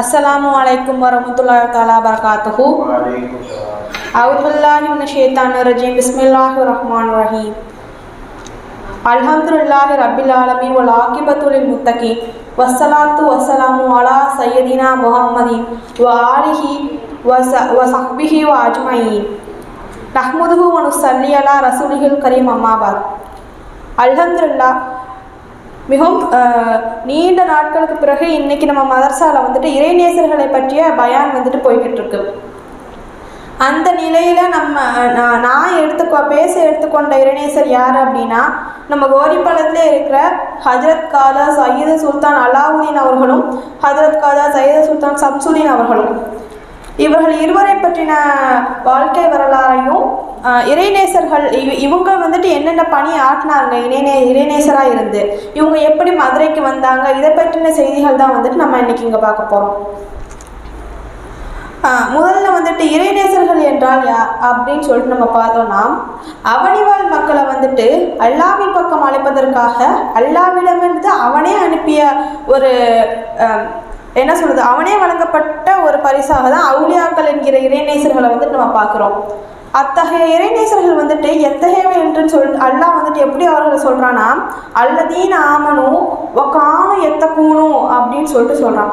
அஸ்ஸலாமு அலைக்கும் வரமத்துல்லா தாலா பரகாத்துஹு அவுதுல்லாஹி மின ஷைத்தான் ரஜீம் பிஸ்மில்லாஹி ரஹ்மான் ரஹீம் அல்ஹம்துலில்லாஹி ரப்பில் ஆலமீன் வல் ஆகிபத்துலில் முத்தகீன் வஸ்ஸலாத்து வஸ்ஸலாமு அலா சையதினா முஹம்மதின் வ ஆலிஹி வசஹ்பிஹி வ அஜ்மயீன் நஹ்முதுஹு வனுசல்லி அலா ரசூலிஹில் கரீம் அம்மாபாத் அல்ஹம்துல்லா மிகவும் நீண்ட நாட்களுக்கு பிறகு இன்னைக்கு நம்ம மதர்சாவில் வந்துட்டு இறைநேசர்களை பற்றிய பயான் வந்துட்டு போய்கிட்டு இருக்கு அந்த நிலையில் நம்ம நான் நான் எடுத்துக்கோ பேச எடுத்துக்கொண்ட இறைநேசர் யார் அப்படின்னா நம்ம கோரிப்பாளத்தில் இருக்கிற ஹஜரத் காதா சையது சுல்தான் அலாவுதீன் அவர்களும் ஹஜரத் காதா சையது சுல்தான் சம்சுதீன் அவர்களும். இவர்கள் இருவரை பற்றின வாழ்க்கை வரலாறையும் இறைநேசர்கள் இவங்க வந்துட்டு என்னென்ன பணி ஆட்டினாங்க இறைநே இறைநேசராக இருந்து இவங்க எப்படி மதுரைக்கு வந்தாங்க இதை பற்றின செய்திகள் தான் வந்துட்டு நம்ம இன்னைக்கு இங்கே பார்க்க போகிறோம் முதல்ல வந்துட்டு இறைநேசர்கள் என்றால் யா அப்படின்னு சொல்லிட்டு நம்ம பார்த்தோம்னா அவனிவாழ் மக்களை வந்துட்டு அல்லாவின் பக்கம் அழைப்பதற்காக அல்லாவிடமிருந்து அவனே அனுப்பிய ஒரு என்ன சொல்றது? அவனே வழங்கப்பட்ட ஒரு பரிசாக தான் அவுளியாக்கள் என்கிற இறைநேசர்களை வந்துட்டு நம்ம பார்க்குறோம். அத்தகைய இறைநேசர்கள் வந்துட்டு எத்தகையவை என்று சொல் அல்லாஹ் வந்துட்டு எப்படி அவர்களை சொல்றானா அல்லதீன் ஆமனும் ஒக்கானு எத்தக்கூணும் அப்படின்னு சொல்லிட்டு சொல்றான்.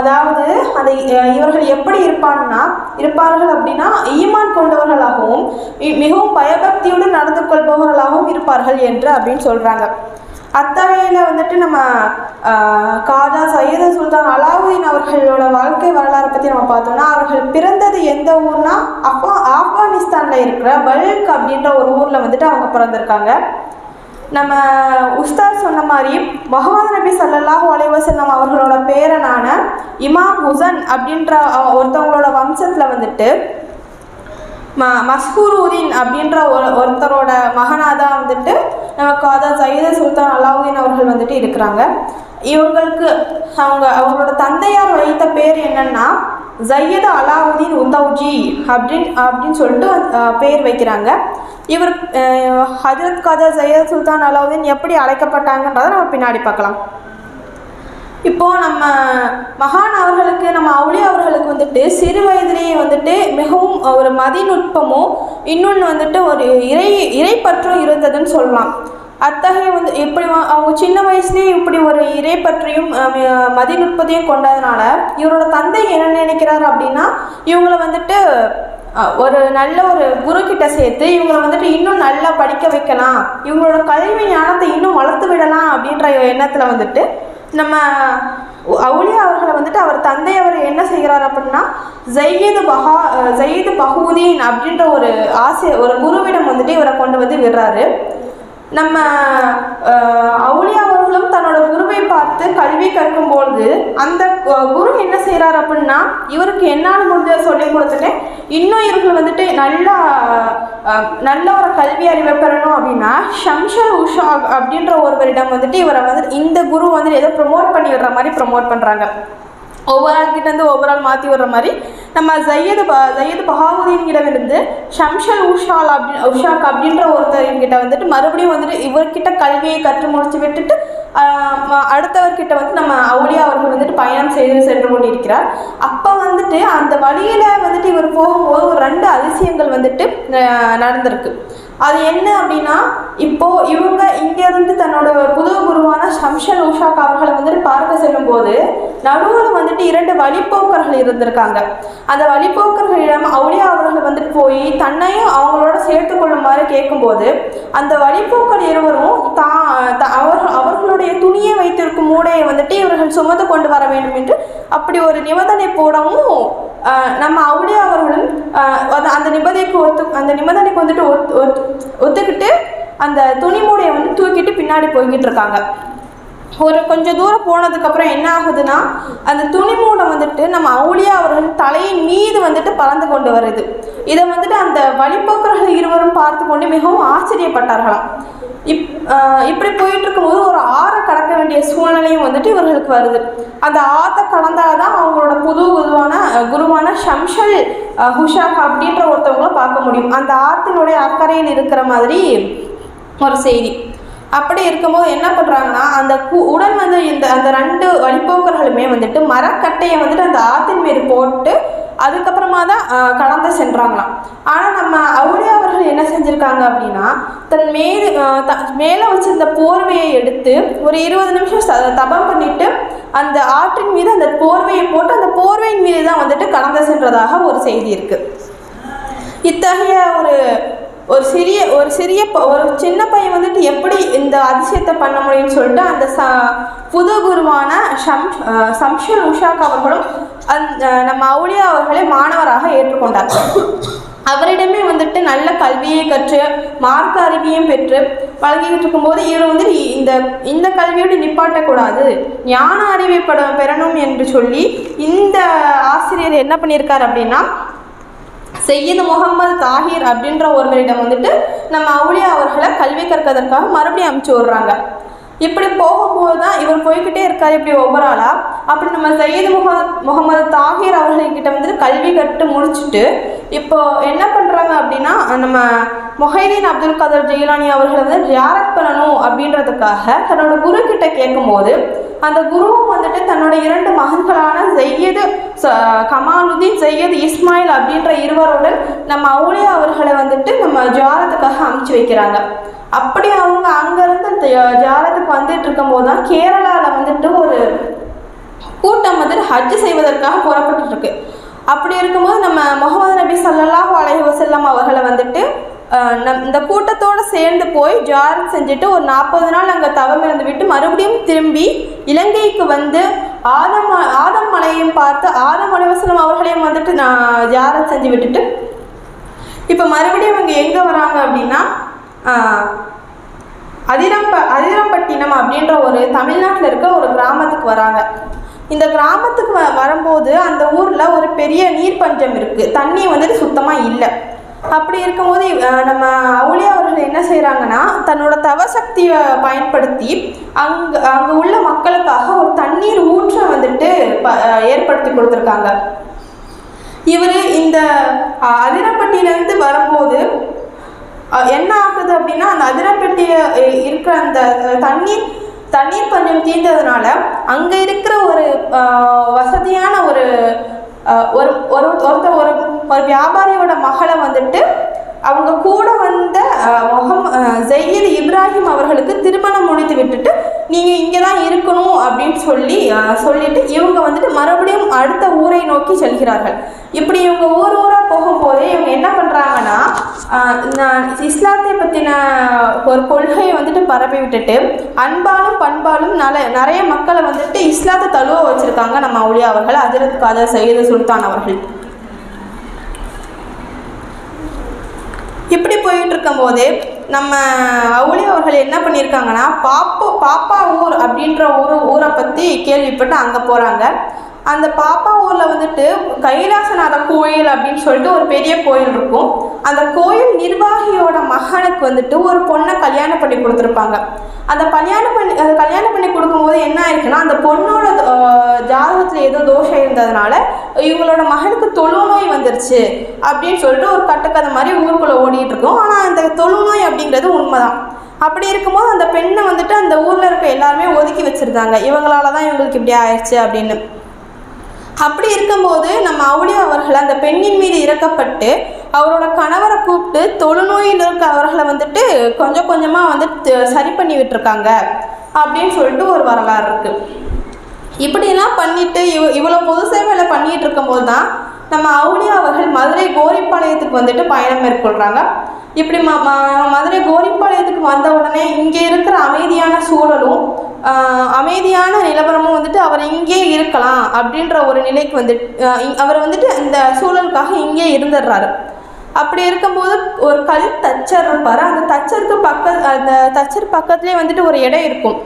அதாவது அதை இவர்கள் எப்படி இருப்பான்னா இருப்பார்கள் அப்படின்னா ஈமான் கொண்டவர்களாகவும் மிகவும் பயபக்தியுடன் நடந்து கொள்பவர்களாகவும் இருப்பார்கள் என்று அப்படின்னு சொல்றாங்க. அத்தகையில் வந்துட்டு நம்ம காதா காஜா சுல்தான் அலாவுதீன் அவர்களோட வாழ்க்கை வரலாறை பற்றி நம்ம பார்த்தோம்னா அவர்கள் பிறந்தது எந்த ஊர்னா அப்பா ஆப்கானிஸ்தானில் இருக்கிற பல்க் அப்படின்ற ஒரு ஊரில் வந்துட்டு அவங்க பிறந்திருக்காங்க. நம்ம உஸ்தாத் சொன்ன மாதிரி முகமது நபி சல்லல்லாஹு அலைஹி அவர்களோட பேரனான இமாம் ஹுசன் அப்படின்ற ஒருத்தவங்களோட வம்சத்தில் வந்துட்டு ம மஸ்கூருதீன் அப்படின்ற ஒரு ஒருத்தரோட மகனாக தான் வந்துட்டு நமக்கு அதான் சையது சுல்தான் அலாவுதீன் அவர்கள் வந்துட்டு இருக்கிறாங்க. இவங்களுக்கு அவங்க அவங்களோட தந்தையார் வைத்த பேர் என்னன்னா ஜையது அலாவுதீன் உத்தவ்ஜி அப்படின்னு அப்படின்னு சொல்லிட்டு பேர் வைக்கிறாங்க. இவர் ஹஜரத் காதா சையத் சுல்தான் அலாவுதீன் எப்படி அழைக்கப்பட்டாங்கன்றதை நம்ம பின்னாடி பார்க்கலாம். இப்போது நம்ம மகான் அவர்களுக்கு நம்ம அவுளியா அவர்களுக்கு வந்துட்டு சிறு வயதிலேயே வந்துட்டு மிகவும் ஒரு மதிநுட்பமும் இன்னொன்று வந்துட்டு ஒரு இறை இறைப்பற்றும் இருந்ததுன்னு சொல்லலாம். அத்தகைய வந்து இப்படி அவங்க சின்ன வயசுலேயே இப்படி ஒரு இறை பற்றியும் மதிநுட்பத்தையும் கொண்டதுனால இவரோட தந்தை என்ன நினைக்கிறார் அப்படின்னா இவங்களை வந்துட்டு ஒரு நல்ல ஒரு குரு கிட்ட சேர்த்து இவங்களை வந்துட்டு இன்னும் நல்லா படிக்க வைக்கலாம் இவங்களோட கல்வி ஞானத்தை இன்னும் வளர்த்து விடலாம் அப்படின்ற எண்ணத்தில் வந்துட்டு நம்ம அவுலியா அவர்களை வந்துட்டு அவர் தந்தை அவர் என்ன செய்கிறார் அப்படின்னா ஜெயீது பஹா ஜெயீது பஹூதீன் அப்படின்ற ஒரு ஆசை ஒரு குருவிடம் வந்துட்டு இவரை கொண்டு வந்து விடுறாரு. நம்ம அவுளியா அவர்களும் தன்னோட குருவை பார்த்து கல்வி கற்கும்பொழுது அந்த குரு என்ன செய்கிறார் அப்படின்னா இவருக்கு என்னால் முடிஞ்ச சொல்லி கொடுத்துட்டு இன்னும் இவர்கள் வந்துட்டு நல்லா நல்ல ஒரு கல்வி அறிவை பெறணும் அப்படின்னா ஷம்ஷல் உஷா அப்படின்ற ஒருவரிடம் வந்துட்டு இவரை வந்து இந்த குரு வந்துட்டு ஏதோ ப்ரொமோட் பண்ணி விடுற மாதிரி ப்ரொமோட் பண்ணுறாங்க ஒவ்வொரு ஆள் இருந்து ஒவ்வொரு ஆள் மாற்றி விடுற மாதிரி நம்ம ஜையது ப ஜையது பஹாவுதீன் இருந்து ஷம்ஷல் உஷால் அப்படி உஷாக் அப்படின்ற ஒருத்தர்கிட்ட வந்துட்டு மறுபடியும் வந்துட்டு இவர்கிட்ட கல்வியை கற்று முடிச்சு விட்டுட்டு அடுத்தவர்கிட்ட வந்து நம்ம அவுலியா அவர்கள் வந்துட்டு பயணம் செய்து சென்று கொண்டிருக்கிறார். அப்போ வந்துட்டு அந்த வழியில் வந்துட்டு இவர் போகும்போது ஒரு ரெண்டு அதிசயங்கள் வந்துட்டு நடந்திருக்கு. அது என்ன அப்படின்னா இப்போ இவங்க இங்கேருந்து தன்னோட புது குருவான ஷம்ஷல் உஷாக் அவர்களை வந்துட்டு பார்க்க செல்லும்போது நடுவில் வந்துட்டு இரண்டு வழிப்போக்கர்கள் இருந்திருக்காங்க. அந்த வழிப்போக்கர்களிடம் அவுளியா அவர்கள் வந்துட்டு போய் தன்னையும் அவங்களோட சேர்த்து கொள்ளுமாறு கேட்கும்போது அந்த வழிப்போக்கர் இருவரும் தான் த- அவர்கள் அவர்களுடைய துணியை வைத்திருக்கும் மூடையை வந்துட்டு இவர்கள் சுமந்து கொண்டு வர வேண்டும் என்று அப்படி ஒரு நிபந்தனை போடவும் நம்ம அவுளியா அவர்களும் அந்த- நிபந்தனைக்கு ஒத்து அந்த நிபந்தனைக்கு வந்துட்டு ஒத்து ஒத்து ஒத்துக்கிட்டு அந்த துணி மூடையை வந்து தூக்கிட்டு பின்னாடி போய்கிட்டு இருக்காங்க. ஒரு கொஞ்சம் தூரம் போனதுக்கப்புறம் என்ன ஆகுதுன்னா அந்த துணி மூடை வந்துட்டு நம்ம அவுளியா அவர்கள் தலையின் மீது வந்துட்டு பறந்து கொண்டு வருது. இதை வந்துட்டு அந்த வழிபோக்கர்கள் இருவரும் பார்த்து கொண்டு மிகவும் ஆச்சரியப்பட்டார்களாம். இப் இப்படி போயிட்டு இருக்கும்போது ஒரு ஆறை கடக்க வேண்டிய சூழ்நிலையும் வந்துட்டு இவர்களுக்கு வருது. அந்த ஆற்றை கடந்தாதான் அவங்களோட புது குருவான குருவான ஷம்ஷல் ஹுஷாக் அப்படின்ற ஒருத்தவங்கள பார்க்க முடியும். அந்த ஆற்றினுடைய அக்கறையில் இருக்கிற மாதிரி ஒரு செய்தி. அப்படி இருக்கும்போது என்ன பண்ணுறாங்கன்னா அந்த கு உடன் வந்து இந்த அந்த ரெண்டு வழிபோக்கர்களுமே வந்துட்டு மரக்கட்டையை வந்துட்டு அந்த ஆற்றின் மீது போட்டு அதுக்கப்புறமா தான் கடந்து சென்றாங்களாம். ஆனால் நம்ம அவுரே அவர்கள் என்ன செஞ்சுருக்காங்க அப்படின்னா தன் மேல் த மேலே வச்சிருந்த போர்வையை எடுத்து ஒரு இருபது நிமிஷம் ச- தபம் பண்ணிட்டு அந்த ஆற்றின் மீது அந்த போர்வையை போட்டு அந்த போர்வையின் மீது தான் வந்துட்டு கடந்து சென்றதாக ஒரு செய்தி இருக்குது இத்தகைய ஒரு ஒரு சிறிய ஒரு சிறிய ப- ஒரு சின்ன பையன் வந்துட்டு எப்படி இந்த அதிசயத்தை பண்ண முடியும்னு சொல்லிட்டு அந்த ச புது குருவான ஷம் சம்ஷல் உஷாக் அவர்களும் அந் நம்ம அவுளியா அவர்களை மாணவராக ஏற்றுக்கொண்டார். அவரிடமே வந்துட்டு நல்ல கல்வியை கற்று மார்க்க அறிவியும் பெற்று வழங்கிக்கிட்டு இருக்கும்போது இவர் வந்து இந்த இந்த கல்வியோடு நிப்பாட்டக்கூடாது. ஞான அறிவை பட பெறணும் என்று சொல்லி இந்த ஆசிரியர் என்ன பண்ணியிருக்கார் அப்படின்னா செய்யது முகமது தாஹிர் அப்படின்ற ஒருவரிடம் வந்துட்டு நம்ம அவுளியா அவர்களை கல்வி கற்கதற்காக மறுபடியும் அமுச்சு விடுறாங்க. இப்படி போகும்போது தான் இவர் போய்கிட்டே இருக்கார் இப்படி ஒவ்வொரு ஆளாக அப்படி நம்ம சையது முகமது முகமது தாகிர் அவர்கள்கிட்ட வந்துட்டு கல்வி கட்டு முடிச்சுட்டு இப்போ என்ன பண்ணுறாங்க அப்படின்னா நம்ம மொஹைதீன் அப்துல் கதர் ஜெயிலானி அவர்களை வந்து ஜியாரத் பண்ணணும் அப்படின்றதுக்காக தன்னோட குரு கிட்ட கேட்கும்போது அந்த குருவும் வந்துட்டு தன்னோட இரண்டு மகன்களான செய்யது கமாலுதீன் செய்யது இஸ்மாயில் அப்படின்ற இருவருடன் நம்ம அவுலியா அவர்களை வந்துட்டு நம்ம ஜாரத்துக்காக அமுச்சு வைக்கிறாங்க. அப்படி அவங்க அங்கேருந்து ஜாரத்துக்கு வந்துட்டு இருக்கும்போது தான் கேரளாவில் வந்துட்டு ஒரு கூட்டம் வந்து ஹஜ் செய்வதற்காக புறப்பட்டுருக்கு அப்படி இருக்கும்போது நம்ம முகமது நபி ஸல்லல்லாஹு அலஹி வஸல்லம் அவர்களை வந்துட்டு நம் இந்த கூட்டத்தோடு சேர்ந்து போய் ஜாரத் செஞ்சுட்டு ஒரு நாற்பது நாள் அங்கே தவம் இருந்து விட்டு மறுபடியும் திரும்பி இலங்கைக்கு வந்து ஆதம் ஆதம் மலையையும் பார்த்து ஆதம் அலைவசலம் அவர்களையும் வந்துட்டு நான் ஜாரம் செஞ்சு விட்டுட்டு இப்போ மறுபடியும் அவங்க எங்கே வராங்க அப்படின்னா அதிரம்ப அதிரம்பட்டினம் அப்படின்ற ஒரு தமிழ்நாட்டில் இருக்க ஒரு கிராமத்துக்கு வராங்க. இந்த கிராமத்துக்கு வ வரும்போது அந்த ஊரில் ஒரு பெரிய நீர் பஞ்சம் இருக்குது தண்ணி வந்துட்டு சுத்தமாக இல்லை. அப்படி இருக்கும்போது நம்ம அவுளியா அவர்கள் என்ன செய்கிறாங்கன்னா தன்னோட தவசக்தியை பயன்படுத்தி அங்கே அங்கே உள்ள மக்களுக்காக ஒரு தண்ணீர் ஊற்றம் வந்துட்டு ப ஏற்படுத்தி கொடுத்துருக்காங்க. இவர் இந்த அதிரப்பட்டியிலேருந்து வரும்போது என்ன ஆகுது அப்படின்னா அந்த அதிரப்பட்டியை இருக்கிற அந்த தண்ணீர் தண்ணீர் பஞ்சம் தீர்ந்ததுனால அங்கே இருக்கிற ஒரு வசதியான ஒரு ஒரு ஒரு ஒருத்தர் ஒரு ஒரு வியாபாரியோட மகளை வந்துட்டு அவங்க கூட வந்த முகம் அஹ், இப்ராஹிம் அவர்களுக்கு திருமணம் முடித்து விட்டுட்டு நீங்கள் இங்கே தான் இருக்கணும் அப்படின்னு சொல்லி சொல்லிட்டு இவங்க வந்துட்டு மறுபடியும் அடுத்த ஊரை நோக்கி செல்கிறார்கள். இப்படி இவங்க ஊர் ஊராக போகும்போதே இவங்க என்ன பண்ணுறாங்கன்னா நான் இஸ்லாத்தை பற்றின ஒரு கொள்கையை வந்துட்டு பரப்பி விட்டுட்டு அன்பாலும் பண்பாலும் நல நிறைய மக்களை வந்துட்டு இஸ்லாத்தை தழுவ வச்சுருக்காங்க நம்ம அவுலியா அவர்கள் ஹஜரத் காதர் சையது சுல்தான் அவர்கள். இப்படி போயிட்டு இருக்கும்போது நம்ம அவுளி அவர்கள் என்ன பண்ணியிருக்காங்கன்னா பாப்பா பாப்பா ஊர் அப்படின்ற ஒரு ஊரை பற்றி கேள்விப்பட்டு அங்கே போகிறாங்க அந்த பாப்பா ஊரில் வந்துட்டு கைலாசநாதர் கோயில் அப்படின்னு சொல்லிட்டு ஒரு பெரிய கோயில் இருக்கும். அந்த கோயில் நிர்வாகியோட மகனுக்கு வந்துட்டு ஒரு பொண்ணை கல்யாணம் பண்ணி கொடுத்துருப்பாங்க. அந்த கல்யாணம் பண்ணி அந்த கல்யாணம் பண்ணி கொடுக்கும்போது என்ன ஆயிருக்குன்னா அந்த பொண்ணோட ஜாதகத்தில் ஏதோ தோஷம் இருந்ததுனால இவங்களோட மகனுக்கு தொழுநோய் வந்துருச்சு அப்படின்னு சொல்லிட்டு ஒரு கட்டுக்கதை மாதிரி ஊருக்குள்ளே ஓடிட்டு இருக்கோம். ஆனால் அந்த தொழுநோய் அப்படிங்கிறது உண்மைதான். அப்படி இருக்கும்போது அந்த பெண்ணை வந்துட்டு அந்த ஊரில் இருக்க எல்லாருமே ஒதுக்கி வச்சுருந்தாங்க. இவங்களால தான் இவங்களுக்கு இப்படி ஆயிடுச்சு அப்படின்னு. அப்படி இருக்கும்போது நம்ம அவுளியா அவர்கள் அந்த பெண்ணின் மீது இறக்கப்பட்டு அவரோட கணவரை கூப்பிட்டு தொழுநோயில் இருக்க அவர்களை வந்துட்டு கொஞ்சம் கொஞ்சமாக வந்து சரி பண்ணி விட்டுருக்காங்க அப்படின்னு சொல்லிட்டு ஒரு வரலாறு இருக்குது இப்படிலாம் பண்ணிட்டு இவ் இவ்வளோ பொது சேவையில் பண்ணிட்டு இருக்கும்போது தான் நம்ம அவுளியா அவர்கள் மதுரை கோரிப்பாளையத்துக்கு வந்துட்டு பயணம் மேற்கொள்கிறாங்க இப்படி ம மதுரை கோரிப்பாளையத்துக்கு வந்த உடனே இங்கே இருக்கிற அமைதியான சூழலும் அமைதியான நிலவரமும் வந்துட்டு அவர் இங்கே இருக்கலாம் அப்படின்ற ஒரு நிலைக்கு வந்துட்டு அவர் வந்துட்டு இந்த சூழலுக்காக இங்கே இருந்துடுறாரு. அப்படி இருக்கும்போது ஒரு கல் தச்சர் இருப்பார். அந்த தச்சருக்கு பக்க அந்த தச்சர் பக்கத்துலேயே வந்துட்டு ஒரு இடம் இருக்கும்.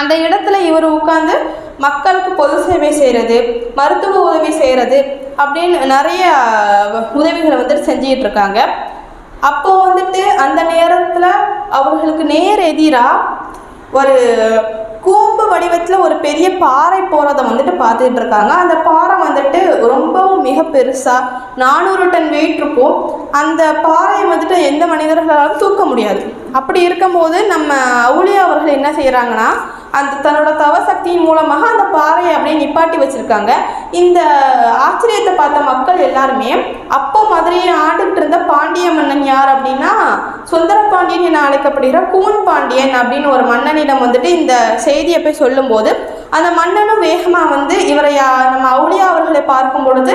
அந்த இடத்துல இவர் உட்காந்து மக்களுக்கு பொது சேவை செய்கிறது மருத்துவ உதவி செய்கிறது அப்படின்னு நிறைய உதவிகளை வந்துட்டு செஞ்சிகிட்டு இருக்காங்க. அப்போது வந்துட்டு அந்த நேரத்தில் அவர்களுக்கு நேர் எதிராக ஒரு கூம்பு வடிவத்தில் ஒரு பெரிய பாறை போகிறத வந்துட்டு பார்த்துட்டு இருக்காங்க. அந்த பாறை வந்துட்டு ரொம்பவும் மிக பெருசாக நானூறு டன் வெயிட் இருக்கும். அந்த பாறையை வந்துட்டு எந்த மனிதர்களாலும் தூக்க முடியாது. அப்படி இருக்கும்போது நம்ம அவுளியா அவர்கள் என்ன செய்கிறாங்கன்னா அந்த தன்னோட தவசக்தியின் மூலமாக அந்த பாறையை அப்படியே நிப்பாட்டி வச்சுருக்காங்க. இந்த ஆச்சரியத்தை பார்த்த மக்கள் எல்லாருமே அப்போ மதுரையை ஆண்டுகிட்டு இருந்த பாண்டிய மன்னன் யார் அப்படின்னா சுந்தர பாண்டியன் என அழைக்கப்படுகிற கூன் பாண்டியன் அப்படின்னு ஒரு மன்னனிடம் வந்துட்டு இந்த செய்தியை போய் சொல்லும்போது அந்த மன்னனும் வேகமாக வந்து இவரை நம்ம அவுளியா அவர்களை பார்க்கும் பொழுது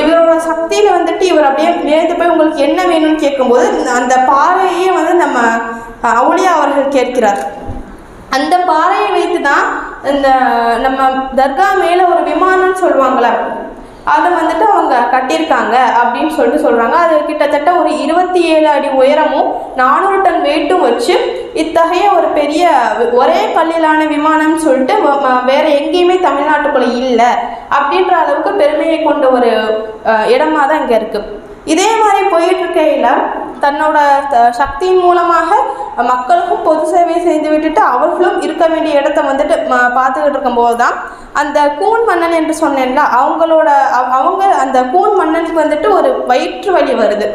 இவரோட சக்தியில் வந்துட்டு இவர் அப்படியே வியந்து போய் உங்களுக்கு என்ன வேணும்னு கேட்கும்போது அந்த பாறையே வந்து நம்ம அவுளியா அவர்கள் கேட்கிறார். அந்த பாறையை வைத்து தான் இந்த நம்ம தர்கா மேலே ஒரு விமானம்னு சொல்லுவாங்களே அதை வந்துட்டு அவங்க கட்டியிருக்காங்க அப்படின்னு சொல்லிட்டு சொல்கிறாங்க அது கிட்டத்தட்ட ஒரு இருபத்தி ஏழு அடி உயரமும் நானூறு டன் வெயிட்டும் வச்சு இத்தகைய ஒரு பெரிய ஒரே கல்லிலான விமானம்னு சொல்லிட்டு வேற எங்கேயுமே தமிழ்நாட்டுக்குள்ளே இல்லை அப்படின்ற அளவுக்கு பெருமையை கொண்ட ஒரு இடமாக இடமா தான் இங்கே இருக்குது இதே மாதிரி போயிட்டு இருக்கையில் தன்னோட த- சக்தியின் மூலமாக மக்களுக்கும் பொது சேவை செய்து விட்டுட்டு அவர்களும் இருக்க வேண்டிய இடத்த வந்துட்டு பார்த்துக்கிட்டு இருக்கும்போது தான் அந்த கூன் மன்னன் என்று சொன்னேன்ல அவங்களோட அவங்க அந்த கூன் மன்னனுக்கு வந்துட்டு ஒரு வயிற்று வலி வருது.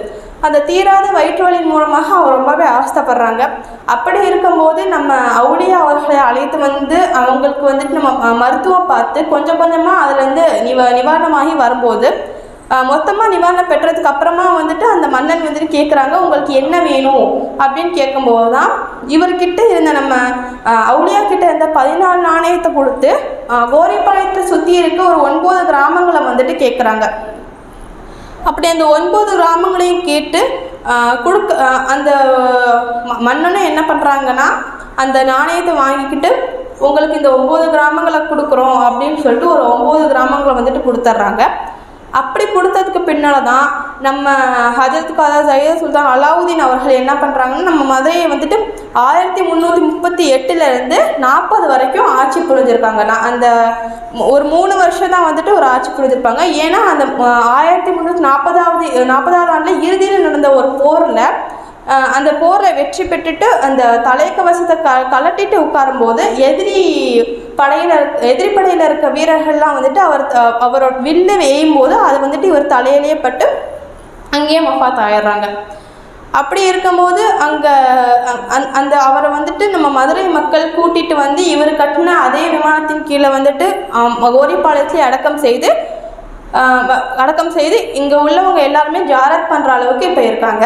அந்த தீராத வயிற்று வலியின் மூலமாக அவர் ரொம்பவே அவஸ்தப்படுறாங்க. அப்படி இருக்கும்போது நம்ம அவுளியா அவர்களை அழைத்து வந்து அவங்களுக்கு வந்துட்டு நம்ம மருத்துவம் பார்த்து கொஞ்சம் கொஞ்சமாக அதுலேருந்து நிவ நிவாரணமாகி வரும்போது மொத்தமாக நிவாரணம் பெற்றதுக்கு அப்புறமா வந்துட்டு அந்த மன்னன் வந்துட்டு கேட்குறாங்க உங்களுக்கு என்ன வேணும்? அப்படின்னு கேட்கும்போது தான் இவர்கிட்ட இருந்த நம்ம அவுளியா கிட்ட இருந்த பதினாலு நாணயத்தை கொடுத்து கோரிப்பாளையத்தை சுற்றி இருக்க ஒரு ஒன்பது கிராமங்களை வந்துட்டு கேட்குறாங்க அப்படி அந்த ஒன்பது கிராமங்களையும் கேட்டு கொடுக்க அந்த ம- மன்னனும் என்ன பண்ணுறாங்கன்னா அந்த நாணயத்தை வாங்கிக்கிட்டு உங்களுக்கு இந்த ஒம்பது கிராமங்களை கொடுக்குறோம் அப்படின்னு சொல்லிட்டு ஒரு ஒம்பது கிராமங்களை வந்துட்டு கொடுத்துட்றாங்க அப்படி கொடுத்ததுக்கு பின்னால் தான் நம்ம ஹஜரத் காதா சையத் சுல்தான் அலாவுதீன் அவர்கள் என்ன பண்ணுறாங்கன்னா நம்ம மதுரையை வந்துட்டு ஆயிரத்தி முந்நூற்றி முப்பத்தி எட்டுலேருந்து நாற்பது வரைக்கும் ஆட்சி புரிஞ்சிருக்காங்க. நான் அந்த ஒரு மூணு வருஷம் தான் வந்துட்டு ஒரு ஆட்சி புரிஞ்சிருப்பாங்க. ஏன்னா அந்த ஆயிரத்தி முந்நூற்றி நாற்பதாவது நாற்பதாவது ஆண்டில் இறுதியில் நடந்த ஒரு போரில் அந்த போரில் வெற்றி பெற்றுட்டு அந்த தலைக்கவசத்தை க கலட்டிட்டு உட்காரும்போது எதிரி படையில் எதிரி படையில் இருக்க வீரர்கள்லாம் வந்துட்டு அவர் த- அவரோட வில்லு வேயும் போது அது வந்துட்டு இவர் தலையிலேயே பட்டு அங்கேயே மஃபாத் ஆயிடுறாங்க அப்படி இருக்கும்போது அங்கே அந்த அவரை வந்துட்டு நம்ம மதுரை மக்கள் கூட்டிட்டு வந்து இவர் கட்டின அதே விமானத்தின் கீழே வந்துட்டு கோரிப்பாளையத்தில் அடக்கம் செய்து அடக்கம் செய்து இங்கே உள்ளவங்க எல்லாருமே ஜாரத் பண்ணுற அளவுக்கு இப்போ இருக்காங்க.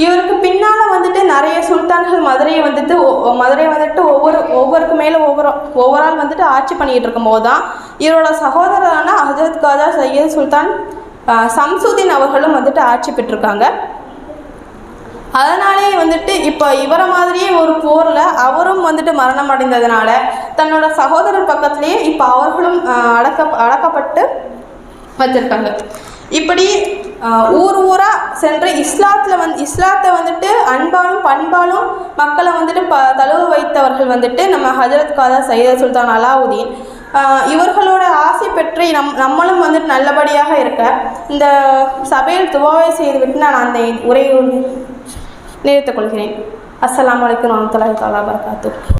இவருக்கு பின்னால் வந்துட்டு நிறைய சுல்தான்கள் மதுரையை வந்துட்டு ஒ- மதுரையை வந்துட்டு ஒவ்வொரு ஒவ்வொருக்கு மேலே ஒவ்வொரு ஒவ்வொரு ஆள் வந்துட்டு ஆட்சி பண்ணிகிட்டு இருக்கும்போது தான் இவரோட சகோதரரான ஹஜரத் காதா சையத் சுல்தான் சம்சுதீன் அவர்களும் வந்துட்டு ஆட்சி பெற்றிருக்காங்க. அதனாலே வந்துட்டு இப்போ இவரை மாதிரியே ஒரு போரில் அவரும் வந்துட்டு மரணம் அடைந்ததுனால தன்னோட சகோதரர் பக்கத்துலேயே இப்போ அவர்களும் அடக்க அடக்கப்பட்டு வச்சுருக்காங்க இப்படி ஊர் ஊராக சென்று இஸ்லாத்தில் வந்து இஸ்லாத்தை வந்துட்டு அன்பாலும் பண்பாலும் மக்களை வந்துட்டு ப தழுவ வைத்தவர்கள் வந்துட்டு நம்ம ஹஜரத் காதா சையத சுல்தான் அலாவுதீன். இவர்களோட ஆசை பெற்று நம் நம்மளும் வந்துட்டு நல்லபடியாக இருக்க இந்த சபையில் துவாவை செய்துவிட்டு நான் அந்த உரையை நிறுத்திக் கொள்கிறேன். அஸ்ஸலாமு அலைக்கும் வரமத்துல்லாஹி தஆலா